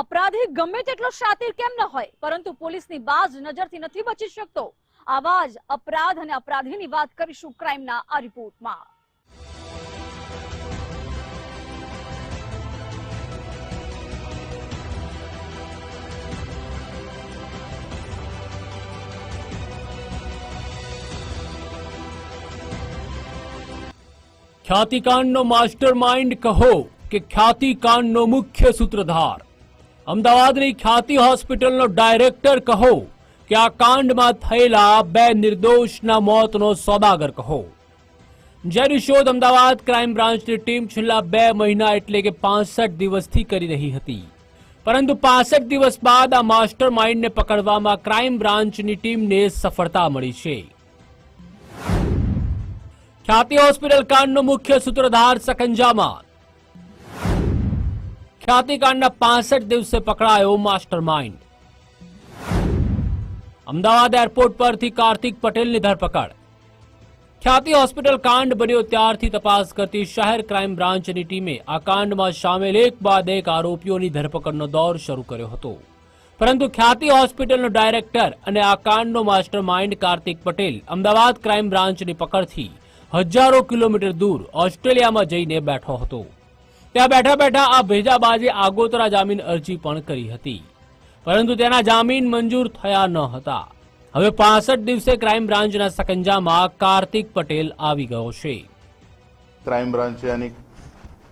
અપરાધી ગમે તેટલો શાતિર કેમ ન હોય, પરંતુ પોલીસની બાજ નજરથી નથી બચી શકતો. આવા જ અપરાધ અને અપરાધીની વાત કરીશું ક્રાઇમના આ રિપોર્ટમાં. ખ્યાતિકાંડનો માસ્ટર માઇન્ડ કહો કે ખ્યાતિકાંડનો મુખ્ય સૂત્રધાર. અમદાવાદની ખ્યાતિ હોસ્પિટલનો ડાયરેક્ટર કહો કે આ કાંડમાં થયેલા બે નિર્દોષના મોતનો સોદાગર કહો. જેની શોધ અમદાવાદ ક્રાઇમ બ્રાન્ચની ટીમ છેલ્લા બે મહિના એટલે કે પાસઠ દિવસથી કરી રહી હતી. પરંતુ પાસઠ દિવસ બાદ આ માસ્ટર માઇન્ડને પકડવામાં ક્રાઇમ બ્રાન્ચની ટીમને સફળતા મળી છે. ખ્યાતિ હોસ્પિટલ કાંડનો મુખ્ય સૂત્રધાર સકંજામાં ખ્યાતિકાંડના પાસઠ દિવસે પકડાયો માસ્ટર માઇન્ડ અમદાવાદ એરપોર્ટ પરથી કાર્તિક પટેલની ધરપકડ. ખ્યાતિ હોસ્પિટલ કાંડ બન્યો ત્યારથી તપાસ કરતી શહેર ક્રાઇમ બ્રાન્ચની ટીમે આ કાંડમાં સામેલ એક બાદ એક આરોપીઓની ધરપકડનો દોર શરૂ કર્યો હતો. પરંતુ ખ્યાતિ હોસ્પિટલનો ડાયરેક્ટર અને આ કાંડનો master mind Kartik Patel Ahmedabad crime બ્રાન્ચની પકડથી હજારો કિલોમીટર દૂર ઓસ્ટ્રેલિયામાં જઈને બેઠો હતો. ત્યાં બેઠા બેઠા આ ભેજાબાજે આગોતરા જામીન અરજી પણ કરી હતી. પરંતુ તેના જામીન મંજૂર થયા ન હતા. હવે પાસઠ દિવસે ક્રાઇમ બ્રાન્ચના સકંજામાં કાર્તિક પટેલ આવી ગયો છે. ક્રાઇમ બ્રાન્ચે આની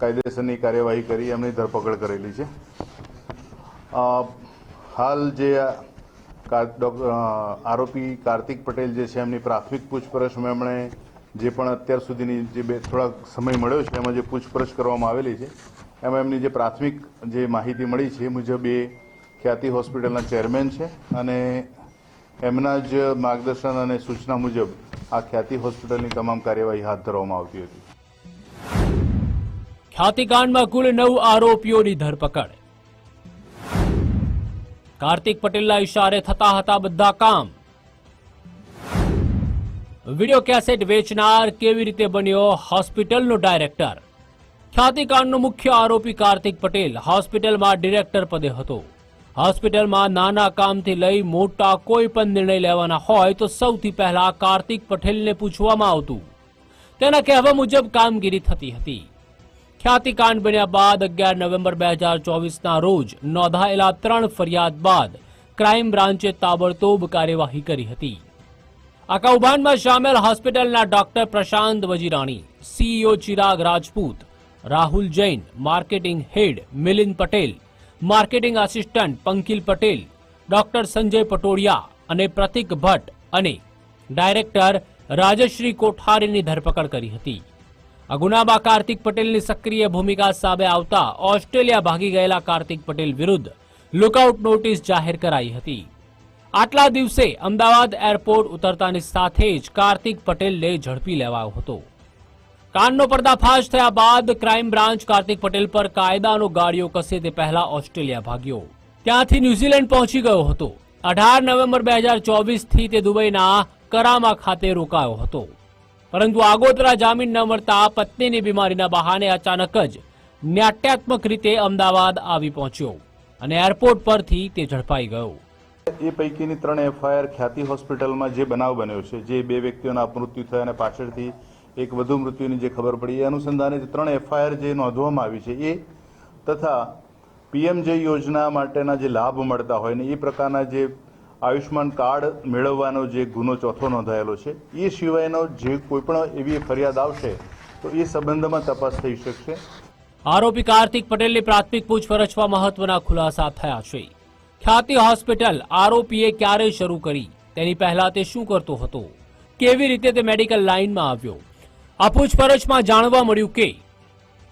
કાયદેસરની કાર્યવાહી કરી, એમની ધરપકડ કરેલી છે. હાલ જે આરોપી કાર્તિક પટેલ જે છે, એમની પ્રાથમિક પૂછપરછમાં એમણે જે પણ અત્યાર સુધીની જે બે થોડાક સમય મળ્યો છે, એમાં જે પૂછપરછ કરવામાં આવેલી છે, એમાં એમની જે પ્રાથમિક જે માહિતી મળી છે મુજબ એ ખ્યાતિ હોસ્પિટલના ચેરમેન છે અને એમના જ માર્ગદર્શન અને સૂચના મુજબ આ ખ્યાતિ હોસ્પિટલની તમામ કાર્યવાહી હાથ ધરવામાં આવતી હતી. ખ્યાતિકાંડમાં કુલ નવ આરોપીઓની ધરપકડ. કાર્તિક પટેલના ઇશારે થતા હતા બધા કામ. વિડિયો કેસેટ વેચનાર કેવી રીતે બન્યો હોસ્પિટલનો ડાયરેક્ટર? ખ્યાતિકાંડનો મુખ્ય આરોપી કાર્તિક પટેલ હોસ્પિટલમાં ડિરેક્ટર પદે હતો. હોસ્પિટલમાં નાના કામથી લઈ મોટા કોઈ પણ નિર્ણય લેવાના હોય તો સૌથી પહેલા કાર્તિક પટેલને પૂછવામાં આવતું. તેના કહેવા મુજબ કામગીરી થતી હતી. ખ્યાતિકાંડ બન્યા બાદ અગિયાર નવેમ્બર બે હજાર ચોવીસના રોજ નોંધાયેલા ત્રણ ફરિયાદ બાદ ક્રાઇમ બ્રાન્ચે તાબડતોબ કાર્યવાહી કરી હતી. આ કૌભાંડમાં સામેલ હોસ્પિટલના doctor Prashant Vajirani, CEO Chirag Rajput, Rahul Jain, marketing head Milind Patel, marketing assistant Pankil Patel, doctor Sanjay Patodiya અને પ્રતિક ભટ્ટ અને ડાયરેક્ટર રાજશ્રી કોઠારીની ધરપકડ કરી હતી. આ ગુનામાં કાર્તિક પટેલની સક્રિય ભૂમિકા સામે આવતા ઓસ્ટ્રેલિયા ભાગી ગયેલા કાર્તિક પટેલ વિરુદ્ધ લુકઆઉટ નોટિસ જાહેર કરાઈ હતી. આટલા દિવસે અમદાવાદ એરપોર્ટ ઉતરતાની સાથે જ કાર્તિક પટેલને ઝડપી લેવાયો હતો. કાંડનો પર્દાફાશ થયા બાદ ક્રાઇમ બ્રાન્ચ કાર્તિક પટેલ પર કાયદાનો ગાડીઓ કસે તે પહેલા ઓસ્ટ્રેલિયા ભાગ્યો. ત્યાંથી ન્યુઝીલેન્ડ પહોંચી ગયો હતો. અઢાર નવેમ્બર બે હજાર ચોવીસથી તે દુબઈના કરામા ખાતે રોકાયો હતો. પરંતુ આગોતરા જામીન ન મળતા પત્નીની બીમારીના બહાને અચાનક જ નાટ્યાત્મક રીતે અમદાવાદ આવી પહોંચ્યો અને એરપોર્ટ પરથી તે ઝડપાઈ ગયો. એ પૈકીની ત્રણ એફઆઈઆર ખ્યાતિ હોસ્પિટલમાં જે બનાવ બન્યો છે, જે બે વ્યક્તિઓના મૃત્યુ થયા અને પાછળથી એક વધુ મૃત્યુની જે ખબર પડી, એ અનુસંધાને જે ત્રણ એફઆઈઆર જે નોંધવામાં આવી છે, એ તથા પીએમજે યોજના માટેના જે લાભ મળતા હોય ને એ પ્રકારના જે આયુષ્માન કાર્ડ મેળવવાનો જે ગુનો ચોથો નોંધાયેલો છે, એ સિવાયનો જે કોઈ પણ એવી ફરિયાદ આવશે, તો એ સંબંધમાં તપાસ થઈ શકશે. આરોપી કાર્તિક પટેલની પ્રાથમિક પૂછપરછમાં મહત્વના ખુલાસા થયા છે. ખ્યાતિ હોસ્પિટલ આરોપીએ ક્યારે શરૂ કરી. તેની પહેલા તે શું કરતો હતો? કેવી રીતે તે મેડિકલ લાઇનમાં આવ્યો? આ પૂછપરછમાં જાણવા મળ્યું કે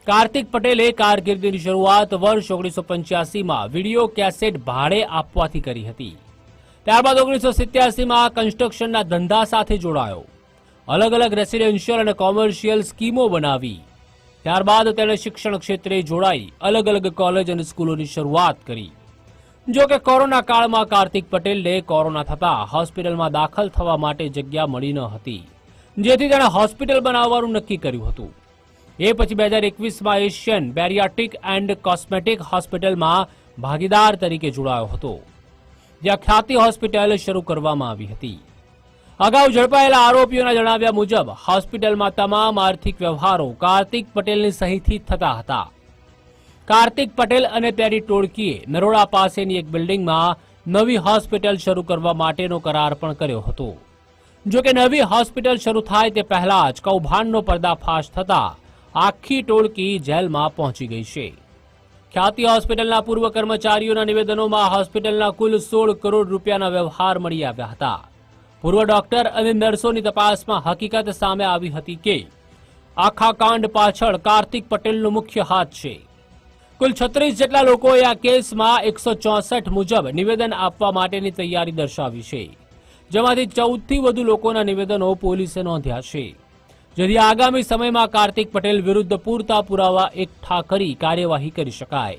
કાર્તિક પટેલે કારકિર્દીની શરૂઆત વર્ષ ઓગણીસો પંચ્યાસીમાં વીડિયો કેસેટ ભાડે આપવાથી કરી હતી. ત્યારબાદ ઓગણીસો સિત્યાસીમાં કન્સ્ટ્રક્શનના ધંધા સાથે જોડાયો. અલગ અલગ રેસિડેન્શિયલ અને કોમર્શિયલ સ્કીમો બનાવી. ત્યારબાદ તેણે શિક્ષણ ક્ષેત્રે જોડાઈ અલગ અલગ કોલેજ અને સ્કૂલોની શરૂઆત કરી. જો કે કોરોના કાળમાં કાર્તિક પટેલને કોરોના થતા હોસ્પિટલમાં દાખલ થવા માટે જગ્યા મળી ન હતી, જેથી તેણે હોસ્પિટલ બનાવવાનું નક્કી કર્યું હતું. એ પછી બે હજાર એકવીસમાં એશિયન બેરિયાટ્રિક એન્ડ કોસ્મેટિક હોસ્પિટલમાં ભાગીદાર તરીકે જોડાયો હતો, જ્યાં ખ્યાતિ હોસ્પિટલ શરૂ કરવામાં આવી હતી. અગાઉ ઝડપાયેલા આરોપીઓના જણાવ્યા મુજબ, હોસ્પિટલમાં તમામ આર્થિક વ્યવહારો કાર્તિક પટેલની સહીથી થતા હતા. કાર્તિક પટેલ અને તેની ટોળકીએ નરોડા પાસેની એક બિલ્ડિંગમાં નવી હોસ્પિટલ શરૂ કરવા માટેનો કરાર પણ કર્યો હતો. જો કે નવી હોસ્પિટલ શરૂ થાય તે પહેલા જ કૌભાંડનો પર્દાફાશ થતા આખી ટોળકી જેલમાં પહોંચી ગઈ છે. ખ્યાતિ હોસ્પિટલના પૂર્વ કર્મચારીઓના નિવેદનોમાં હોસ્પિટલના કુલ સોળ કરોડ રૂપિયાના વ્યવહાર મળી આવ્યા હતા. પૂર્વ ડોક્ટર અને નર્સોની તપાસમાં હકીકત સામે આવી હતી કે આખા કાંડ પાછળ કાર્તિક પટેલનો મુખ્ય હાથ છે. કુલ છત્રીસ જેટલા લોકોએ આ કેસમાં એકસો ચોસઠ મુજબ નિવેદન આપવા માટેની તૈયારી દર્શાવી છે. જેમાંથી ચૌદથી વધુ લોકોના નિવેદનો પોલીસે નોંધ્યા છે. જેથી આગામી સમયમાં કાર્તિક પટેલ વિરુદ્ધ પૂરતા પુરાવા એકઠા કરી કાર્યવાહી કરી શકાય.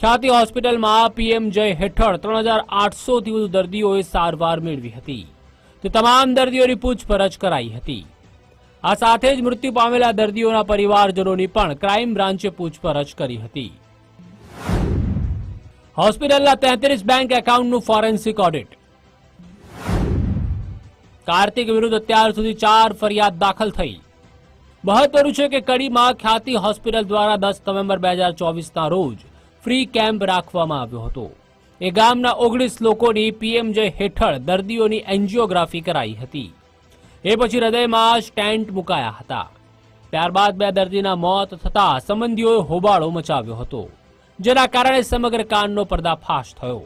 ખ્યાતિ હોસ્પિટલમાં પીએમ જય હેઠળ ત્રણ હજાર આઠસોથી વધુ દર્દીઓએ સારવાર મેળવી હતી. તે તમામ દર્દીઓની પૂછપરછ કરાઈ હતી. આ સાથે જ મૃત્યુ પામેલા દર્દીઓના પરિવારજનોની પણ ક્રાઇમ બ્રાન્ચે પૂછપરછ કરી હતી. હોસ્પિટલના તેત્રીસ બેંક એકાઉન્ટનું ફોરેન્સિક ઓડિટ. કાર્તિક વિરુદ્ધ અત્યાર સુધી ચાર ફરિયાદ દાખલ થઈ. મહત્વનું છે કે કડીમાં ખ્યાતિ હોસ્પિટલ દ્વારા દસ નવેમ્બર બે હજાર ચોવીસના રોજ ફ્રી કેમ્પ રાખવામાં આવ્યો હતો. એ ગામના ઓગણીસ લોકોની પીએમજે હેઠળ દર્દીઓની એન્જિયોગ્રાફી કરાઈ હતી. એ પછી હૃદયમાં સ્ટેન્ટ મુકાયા હતા. ત્યારબાદ બે દર્દીના મોત થતા સંબંધીઓએ હોબાળો મચાવ્યો હતો, જેના કારણે સમગ્ર કાંડનો પર્દાફાશ થયો.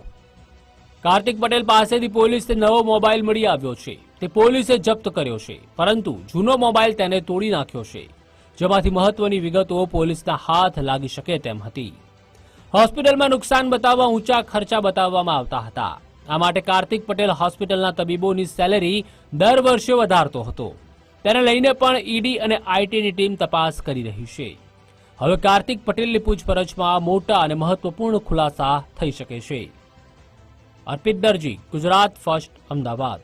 કાર્તિક પટેલ પાસેથી પોલીસને નવો મોબાઈલ મળી આવ્યો છે. તે પોલીસે જપ્ત કર્યો છે, પરંતુ જૂનો મોબાઈલ તેને તોડી નાખ્યો છે, જેમાંથી મહત્વની વિગતો પોલીસના હાથ લાગી શકે તેમ હતી. હોસ્પિટલમાં નુકસાન બતાવવા ઊંચા ખર્ચા બતાવવામાં આવતા હતા. આ માટે કાર્તિક પટેલ હોસ્પિટલના તબીબોની સેલેરી દર વર્ષે વધારતો હતો. તેને લઈને પણ ઈડી અને આઈટીની ટીમ તપાસ કરી રહી છે. હવે કાર્તિક પટેલની પૂછપરછમાં મોટા અને મહત્વપૂર્ણ ખુલાસા થઈ શકે છે. અર્પિત દરજી, ગુજરાત ફર્સ્ટ, અમદાવાદ.